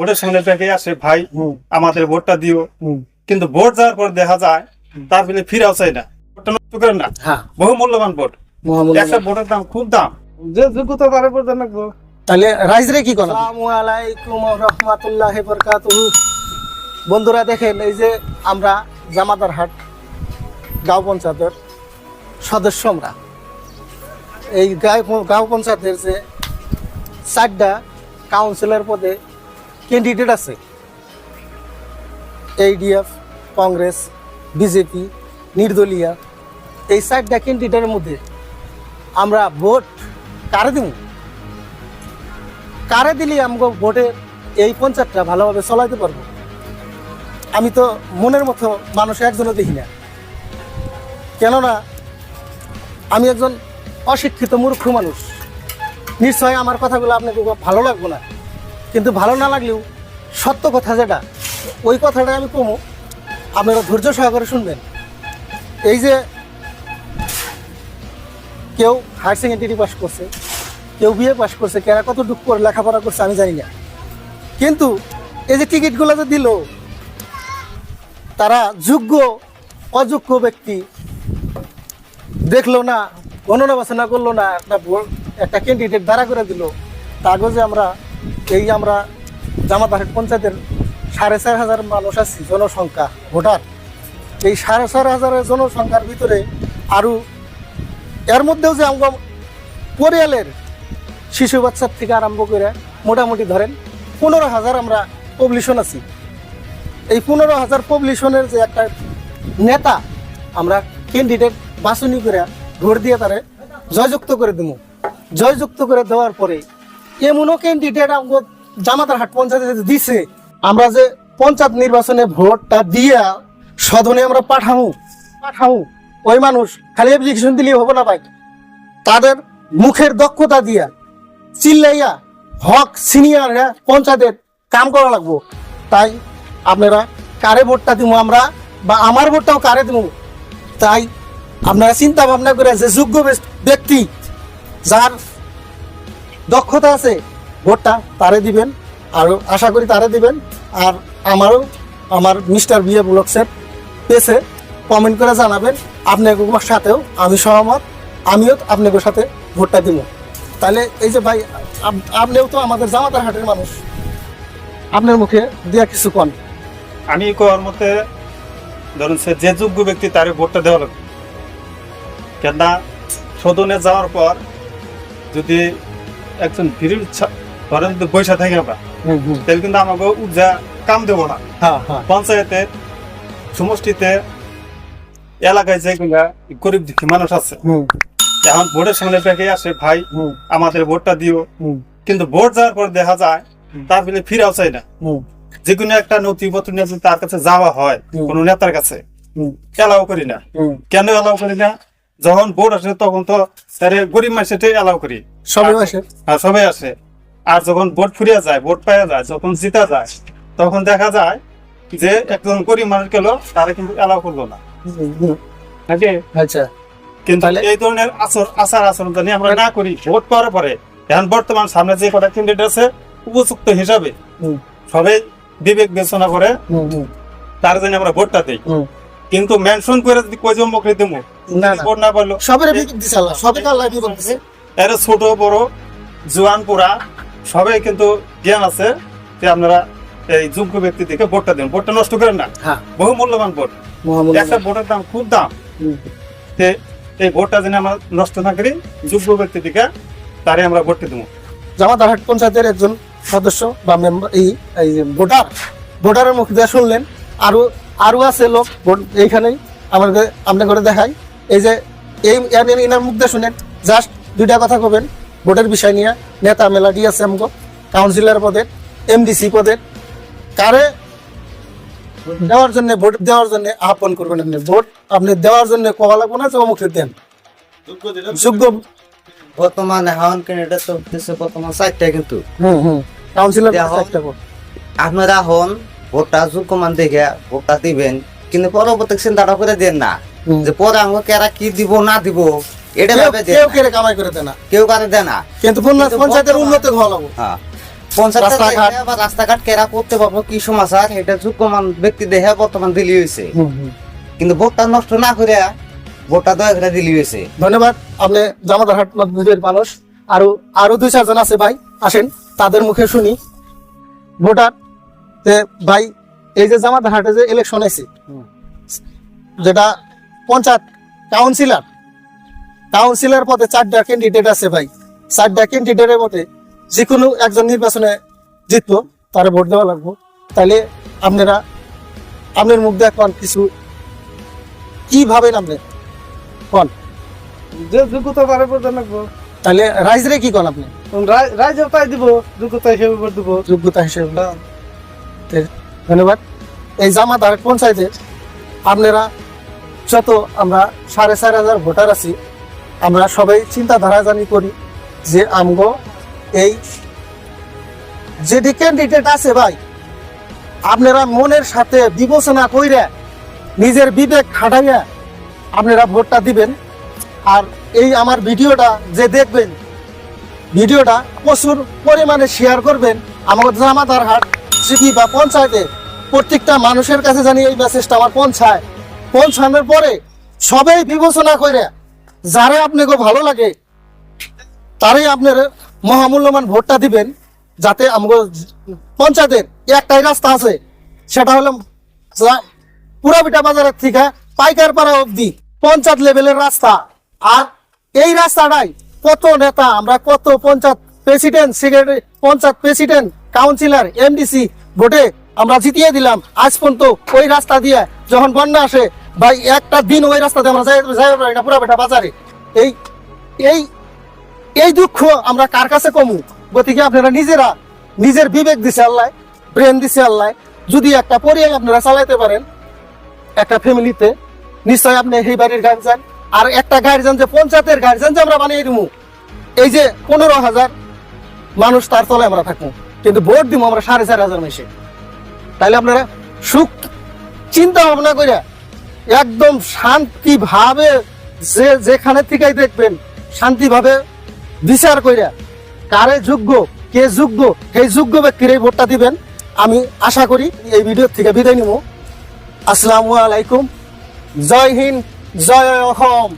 ভোটের সামনে থেকে আসে ভাই আমাদের ভোটটা দিও। কিন্তু ভোট যাওয়ার পর দেখা যায় তার ফলে ফিরাও চাই না। ভোটটা নষ্ট করেন না। হ্যাঁ। বহু মূল্যবান ভোট একটা ভোটের দাম খুব দাম। যে যোগ্যতা তার উপর দেন রাখব তাহলে রাইজরে কি করা? আসসালামু আলাইকুম রহমাতুল্লাহ বরকাতুহু। বন্ধুরা দেখেন এই যে আমরা জামাদার হাট গাঁও পঞ্চায়েতের সদস্য আমরা। এই গাঁও গাঁও পঞ্চায়েতের যে চারটা কাউন্সিলর পদে ক্যান্ডিডেট আছে। এইডিএফ কংগ্রেস বিজেপি নির্দলীয় এই চারটা ক্যান্ডিডেটের মধ্যে। আমরা ভোট কারে দিব কারে দিলে আমগো ভোটে এই পঞ্চায়েতটা ভালোভাবে চলাইতে পারব? আমি তো মনের মতো মানুষ একজনও দেখি না। কেননা, আমি একজন অশিক্ষিত মূর্খ মানুষ। নিশ্চয় আমার কথাগুলো আপনাকে ভালো লাগবে না। কিন্তু ভালো না লাগলেও সত্য কথা যেটা, ওই কথাটা আমি কমো। আপনারা ধৈর্য সহকারে শুনবেন। এই যে কেউ হায়ার সেকেন্ডারি পাস করছে, কেউ বিয়ে পাস করছে, কেরা কত দুঃখ করে লেখাপড়া করছে আমি জানি না। কিন্তু এই যে টিকিটগুলো যে দিল, তারা যোগ্য, অযোগ্য ব্যক্তি দেখল না, গণনা বাসনা করল না একটা একটা ক্যান্ডিডেট দাঁড়া করে দিল। কাগজে আমরা এই আমরা জামাতাহাট পঞ্চায়েতের সাড়ে চার হাজার মানুষ আছি, জনসংখ্যা, ভোটার। এই সাড়ে চার হাজারের জনসংখ্যার ভিতরে আরও এর মধ্যেও যে আমরা পরিয়ালের শিশু বাচ্চার থেকে আরম্ভ করে মোটামুটি ধরেন পনেরো হাজার আমরা পবলিশন আছি। এই পনেরো হাজার পবলিশনের যে একটা নেতা আমরা ক্যান্ডিডেট বাছনি করে ভোট দিয়ে তারে জয়যুক্ত করে দেবো জয়যুক্ত করে দেওয়ার পরে এমনও ক্যান্ডিডেট আমাকে জামাতার হাট পঞ্চায়েতে দিছে। আমরা যে পঞ্চায়েত নির্বাচনে ভোটটা দিয়া সদনে আমরা পাঠাবো পাঠাবো ওই মানুষ খালি অ্যাপ্লিকেশন দিলেই হবে না ভাই। তাদের মুখের দক্ষতা দিয়া চিল্লাইয়া হক সিনিয়ররা পঞ্চায়েতের কাম করা লাগবো। তাই আপনারা কারে ভোটটা দিব আমরা বা আমার ভোটটাও কারে দিব তাই আপনারা চিন্তা ভাবনা করে যে যোগ্য ব্যক্তি যার দক্ষতা আছে, ভোটটা তারে দিবেন, আর আশা করি তারে দিবেন। আর আমারও, আমার মিস্টার বিএ ব্লকসের পেছে কমেন্ট করে জানাবেন, আপনাদের সাথেও আমি সহমত, আমিও আপনাদের সাথে ভোটটা দিব। তাহলে এই যে ভাই, আপ- আপনিও তো আমাদের জামাতার হাটের মানুষ। আপনার মুখে দিয়া কিছু কন। আমি করার মতে, ধরুন সে যে যোগ্য ব্যক্তি তার ভোটটা দেওয়া লাগবে। কেননা, সদনে যাওয়ার পর যদি একজন ভিড় ধরেন যদি বৈশা থাকি আমরা। তাহলে কিন্তু আমাকে উর্জা কাম দেবো না। হ্যাঁ হ্যাঁ। পঞ্চায়েতে সমষ্টিতে এলাকায় যে গরিব দুঃখী মানুষ আছে এখন ভোটের সামনে থেকে আসে ভাই আমাদের ভোটটা দিও। কিন্তু ভোট যাওয়ার পর দেখা যায় তার ফলে ফিরাও চাই না। যে কোনো একটা নথিপত্র নিয়ে যদি তার কাছে যাওয়া হয়। কোনো নেতার কাছে এলাও করি না। কেন এলাও করি না? যখন ভোট আসে তখন তো তারে গরিব মানুষের এলাও করি। সবাই আসে। আর সবাই আসে। আর যখন ভোট ফুরিয়া যায় ভোট পাওয়া যায় যখন জিতা যায় তখন দেখা যায় যে একজন গরিব মানুষ গেল তারা কিন্তু এলাও করল না। আচ্ছা। কিন্তু এই ধরনের আচর আচার আচরণ জানি আমরা না করি ভোট পাওয়ার পরে। এখন বর্তমান সামনে যে কটা ক্যান্ডিডেট আছে উপযুক্ত হিসাবে সবাই বিবেক বিবেচনা করে তার জন্য আমরা ভোটটা দিই। কিন্তু মেনশন করে যদি কয়জন মুখে দেবো? না না। পারল সবের দিছে আল্লাহ সবে আল্লাহ দিছে এর ছোট বড় জোয়ান পুরা সবাই কিন্তু জ্ঞান আছে যে আপনারা এই যোগ্য ব্যক্তি থেকে ভোটটা দেন। ভোটটা নষ্ট করেন না। হ্যাঁ। বহু মূল্যবান ভোট। একটা ভোটের দাম খুব দাম। তে এই ভোটটা যেন আমরা নষ্ট না করি যোগ্য ব্যক্তি থেকে তারে আমরা ভোটটা দেবো। জামাত হাট পঞ্চায়েতের একজন সদস্য বা মেম্বার এই এই যে ভোটার ভোটারের মুখ দিয়ে শুনলেন। আরও আরও আছে লোক এইখানেই আমাদের আপনি করে দেখাই। এই যে এই এনার মুখ দিয়ে শুনেন জাস্ট দুইটা কথা কবেন ভোটের বিষয় নিয়ে। নেতা মেলাডি আছে আমগো কাউন্সিলর পদের এমডিসি পদের। কারে দেওয়ার জন্য ভোট দেওয়ার জন্য আহ্বান করবেন আপনি? ভোট আপনি দেওয়ার জন্য কোয়া লাগবো না জবামুখে দেন? যোগ্য বর্তমান এখন ক্যান্ডিডেট উঠতেছে বর্তমান চারটা কিন্তু। হুম হুম। কাউন্সিলর আপনারা এখন ভোটটা যোগ্যমান দেখে ভোটটা দিবেন কিন্তু পরবর্তী চিন্তাটা করে দেন না। যে পরে আমাকে কেরা কি দিব না দিব এটা কেউ ভাবে কেউ কেড়ে কামাই করে দেয় না। কেউ কারে দেয় কিন্তু পঞ্চায়েতের হওয়া লাগবো। হ্যাঁ। রাস্তাঘাট। বা রাস্তাঘাট কেরা করতে পারব কি সমাচার এটা যোগ্যমান ব্যক্তি দেখে বর্তমান দিলি হয়েছে কিন্তু ভোটটা নষ্ট না করে ভোটটা দয়া করে দিলি হয়েছে ধন্যবাদ। আপনি জামাদারহাট মানুষ। আরও আরও দুই চারজন আছে ভাই। আসেন তাদের মুখে শুনি। ভোটার যে ভাই এই যে জামাদারহাটে যে ইলেকশন আছে যেটা পঞ্চায়েত কাউন্সিলর কাউন্সিলর পদে চারটা ক্যান্ডিডেট আছে ভাই। চারটা ক্যান্ডিডেটের মধ্যে যে কোনো একজন নির্বাচনে জিতবো তার ভোট দেওয়া লাগবো। তাহলে আপনারা আপনার মুখ দিয়ে এখন কিছু কি ভাবেন আপনি? কোন? যে যোগ্যতা তারে প্রদান রাখব তাহলে রাইজরে কি কন আপনি? রাইজেও তাই দিব যোগ্যতা হিসেবে দিব। যোগ্যতা হিসেবে ধন্যবাদ। এই জামাতার পঞ্চায়েতে আপনারা যত আমরা সাড়ে চার হাজার ভোটার আছি, আমরা সবাই চিন্তাধারা জানি করি যে আমগো এই যেটি ক্যান্ডিডেট আছে ভাই, আপনারা মনের সাথে বিবেচনা কইরা নিজের বিবেক খাটাইয়া আপনারা ভোটটা দিবেন। আর এই আমার ভিডিওটা যে দেখবেন, ভিডিওটা প্রচুর পরিমাণে শেয়ার করবেন। আমাদের জামাতার হাট সিটি বা পঞ্চায়েতে প্রত্যেকটা মানুষের কাছে জানি এই মেসেজটা আমার পৌঁছায়। পৌঁছানোর পরে সবাই বিবেচনা করে যারা আপনাকে ভালো লাগে, তারাই আপনার মহামূল্যবান ভোটটা দিবেন যাতে আমাকে পঞ্চায়েতের একটাই রাস্তা আছে, সেটা হলো পুরাবিটা বাজারের থেকে পাইকার পাড়া অবধি পঞ্চায়েত লেভেলের রাস্তা। আর এই রাস্তাটাই কত নেতা, আমরা কত panchayat president secretary panchayat president, councillor, MDC, ভোটে আমরা জিতিয়ে দিলাম। আজ পর্যন্ত ওই রাস্তা দিয়ে যখন বন্যা আসে, ভাই, একটা দিন ওই রাস্তাতে আমরা যাই পারি না পুরাবিটা বাজারে। এই এই এই দুঃখ আমরা কার কাছে কমু? গতিকে আপনারা নিজেরা? নিজের বিবেক দিছে আল্লাহ, ব্রেন দিছে আল্লাহ। যদি একটা পরিবার আপনারা চালাইতে পারেন, একটা ফ্যামিলিতে, নিশ্চয় আপনি সেই বাড়ির গার্জেন আর একটা গার্জেন যে পঞ্চায়েতের গার্জেন যে আমরা বানিয়ে দিব এই যে পনেরো হাজার মানুষ তার তলায় আমরা থাকব। কিন্তু ভোট দিব আমরা সাড়ে চার হাজার মেশে। তাইলে আপনারা সুখ চিন্তা ভাবনা করে একদম শান্তি ভাবে যে যেখানে থেকেই দেখবেন শান্তিভাবে বিচার কইরা কারে যোগ্য, কে যোগ্য, সেই যোগ্য ব্যক্তির এই ভোটটা দিবেন। আমি আশা করি এই ভিডিও থেকে বিদায় নিব। আসসালামু আলাইকুম। জয় হিন্দ, জয় অসম।